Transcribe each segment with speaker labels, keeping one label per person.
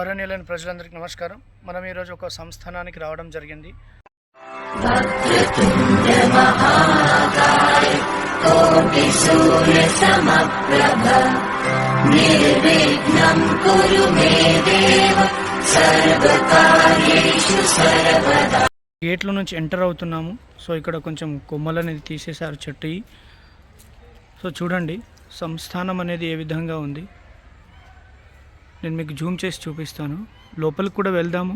Speaker 1: అరణ్యులైన ప్రజలందరికీ నమస్కారం. మనం ఈరోజు ఒక సంస్థానానికి రావడం జరిగింది. గేట్ల నుంచి ఎంటర్ అవుతున్నాము. సో ఇక్కడ కొంచెం కొమ్మలు అనేది తీసేశారు చెట్టు. సో చూడండి సంస్థానం అనేది ఏ విధంగా ఉంది. నేను మీకు జూమ్ చేసి చూపిస్తాను. లోపలికి కూడా వెళ్దాము.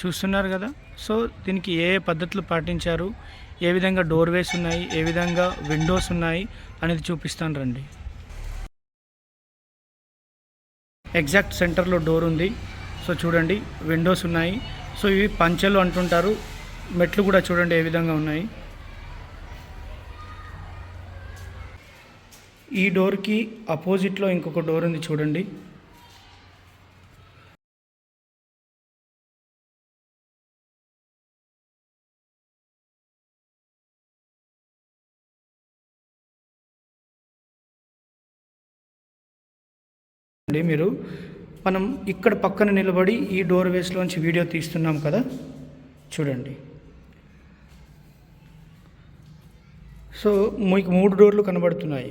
Speaker 1: చూస్తున్నారు కదా? సో దీనికి ఏ ఏ పద్ధతులు పాటించారు? ఏ విధంగా డోర్వేస్ ఉన్నాయి? ఏ విధంగా విండోస్ ఉన్నాయి? అనేది చూపిస్తాను రండి. ఎగ్జాక్ట్ సెంటర్లో డోర్ ఉంది. సో చూడండి విండోస్ ఉన్నాయి. సో ఇవి పంచెలు అంటుంటారు. మెట్లు కూడా చూడండి ఏ విధంగా ఉన్నాయి. ఈ డోర్కి అపోజిట్లో ఇంకొక డోర్ ఉంది చూడండి. అండి మీరు మనం ఇక్కడ పక్కన నిలబడి ఈ డోర్ వేస్లోంచి వీడియో తీస్తున్నాం కదా. చూడండి. సో మీకు మూడు డోర్లు కనబడుతున్నాయి.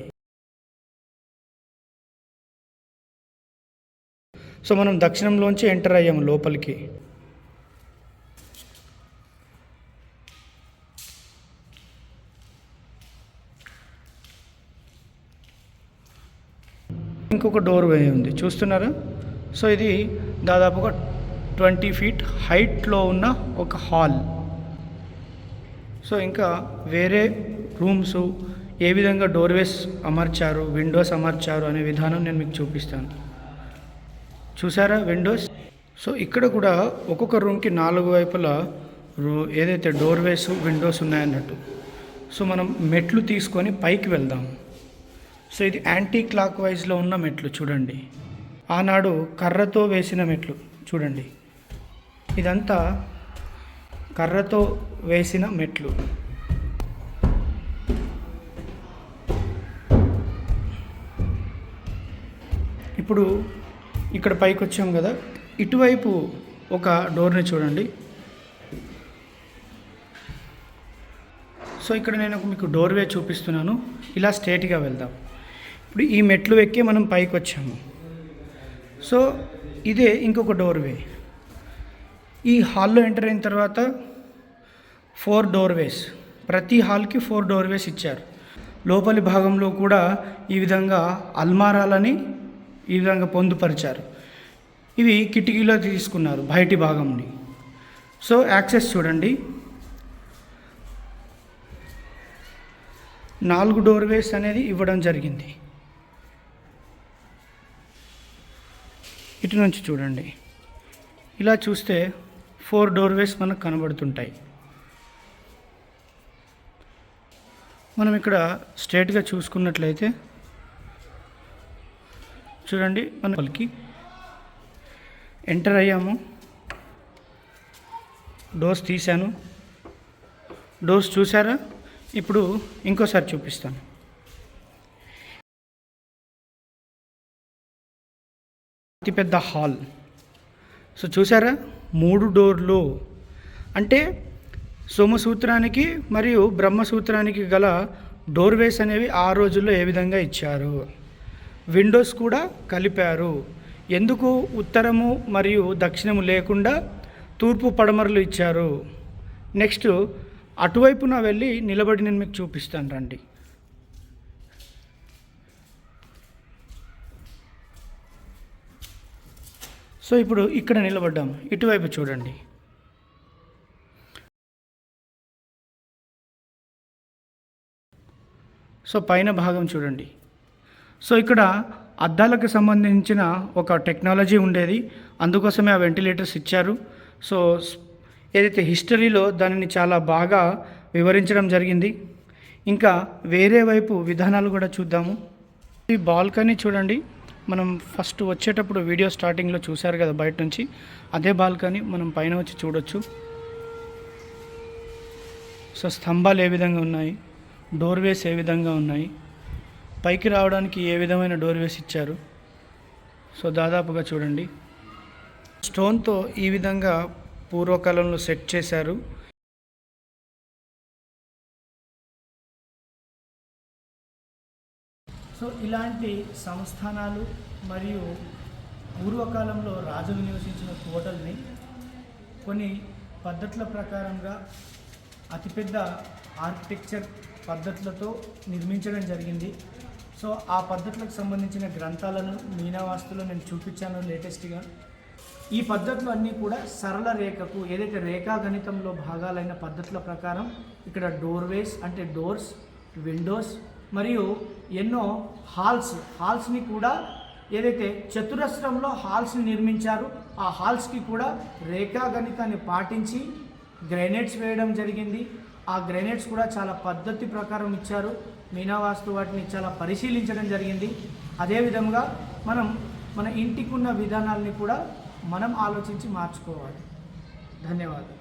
Speaker 1: సో మనం దక్షిణంలోంచి ఎంటర్ అయ్యాము లోపలికి. ఇంకొక డోర్ వే ఉంది. చూస్తున్నారా? సో ఇది దాదాపుగా ట్వంటీ ఫీట్ హైట్లో ఉన్న ఒక హాల్. సో ఇంకా వేరే రూమ్స్ ఏ విధంగా డోర్వేస్ అమర్చారు విండోస్ అమర్చారు అనే విధానం నేను మీకు చూపిస్తాను. చూసారా విండోస్? సో ఇక్కడ కూడా ఒక్కొక్క రూమ్కి నాలుగు వైపులా ఏదైతే డోర్వేస్ విండోస్ ఉన్నాయన్నట్టు. సో మనం మెట్లు తీసుకొని పైకి వెళ్దాం. సో ఇది యాంటీ క్లాక్ వైజ్లో ఉన్న మెట్లు చూడండి. ఆనాడు కర్రతో వేసిన మెట్లు చూడండి. ఇదంతా కర్రతో వేసిన మెట్లు. ఇప్పుడు ఇక్కడ పైకి వచ్చాం కదా. ఇటువైపు ఒక డోర్ని చూడండి. సో ఇక్కడ నేను మీకు డోర్వే చూపిస్తున్నాను. ఇలా స్ట్రేట్గా వెళ్దాం. ఇప్పుడు ఈ మెట్లు ఎక్కి మనం పైకి వచ్చాము. సో ఇదే ఇంకొక డోర్వే. ఈ హాల్లో ఎంటర్ అయిన తర్వాత ఫోర్ డోర్వేస్. ప్రతి హాల్కి ఫోర్ డోర్వేస్ ఇచ్చారు. లోపలి భాగంలో కూడా ఈ విధంగా అల్మారాలని ఈ విధంగా పొందుపరిచారు. ఇవి కిటికీలో తీసుకున్నారు బయటి భాగంని. సో యాక్సెస్ చూడండి. నాలుగు డోర్వేస్ అనేది ఇవ్వడం జరిగింది. ఇటు నుంచి చూడండి. ఇలా చూస్తే ఫోర్ డోర్వేస్ మనకు కనబడుతుంటాయి. మనం ఇక్కడ స్ట్రేట్గా చూసుకున్నట్లయితే చూడండి మన పలికి. ఎంటర్ అయ్యాము. డోర్స్ తీశాను. డోర్స్ చూసారా ఇప్పుడు ఇంకోసారి చూపిస్తాను. అతిపెద్ద హాల్ సో చూసారా మూడు డోర్లు అంటే సోమసూత్రానికి మరియు బ్రహ్మసూత్రానికి గల డోర్వేస్ అనేవి ఆ రోజుల్లో ఏ విధంగా ఇచ్చారు? విండోస్ కూడా కలిపారు. ఎందుకు ఉత్తరము మరియు దక్షిణము లేకుండా తూర్పు పడమరలు ఇచ్చారు? నెక్స్ట్ అటువైపున వెళ్ళి నిలబడి నేను మీకు చూపిస్తాను రండి. సో ఇప్పుడు ఇక్కడ నిలబడ్డాము. ఇటువైపు చూడండి. సో పైన భాగం చూడండి. సో ఇక్కడ అద్దాలకు సంబంధించిన ఒక టెక్నాలజీ ఉండేది. అందుకోసమే ఆ వెంటిలేటర్స్ ఇచ్చారు. సో ఏదైతే హిస్టరీలో దానిని చాలా బాగా వివరించడం జరిగింది. ఇంకా వేరే వైపు విధానాలు కూడా చూద్దాము. ఈ బాల్కనీ చూడండి. మనం ఫస్ట్ వచ్చేటప్పుడు వీడియో స్టార్టింగ్లో చూశారు కదా బయట నుంచి. అదే బాల్కనీ మనం పైన వచ్చి చూడొచ్చు. సో స్తంభాలు ఏ విధంగా ఉన్నాయి? డోర్వేస్ ఏ విధంగా ఉన్నాయి? పైకి రావడానికి ఏ విధమైన డోర్ వేసి ఇచ్చారు? సో దాదాపుగా చూడండి. స్టోన్తో ఈ విధంగా పూర్వకాలంలో సెట్ చేశారు. సో ఇలాంటి సంస్థానాలు మరియు పూర్వకాలంలో రాజులు నివసించిన కోటల్ని కొన్ని పద్ధతుల ప్రకారంగా అతిపెద్ద ఆర్కిటెక్చర్ పద్ధతులతో నిర్మించడం జరిగింది. సో ఆ పద్ధతులకు సంబంధించిన గ్రంథాలను మీనావాస్తులో నేను చూపించాను లేటెస్ట్గా. ఈ పద్ధతులు అన్నీ కూడా సరళ రేఖకు ఏదైతే రేఖా గణితంలో భాగాలైన పద్ధతుల ప్రకారం ఇక్కడ డోర్వేస్ అంటే డోర్స్ విండోస్ మరియు ఎన్నో హాల్స్ హాల్స్ని కూడా ఏదైతే చతురస్రంలో హాల్స్ని నిర్మించారు ఆ హాల్స్కి కూడా రేఖాగణితాన్ని పాటించి గ్రెనేడ్స్ వేయడం జరిగింది. ఆ గ్రెనేడ్స్ కూడా చాలా పద్ధతి ప్రకారం ఇచ్చారు. మీనావాస్తు వాటిని చాలా పరిశీలించడం జరిగింది. అదేవిధంగా మనం మన ఇంటికున్న విధానాల్ని కూడా మనం ఆలోచించి మార్చుకోవాలి. ధన్యవాదాలు.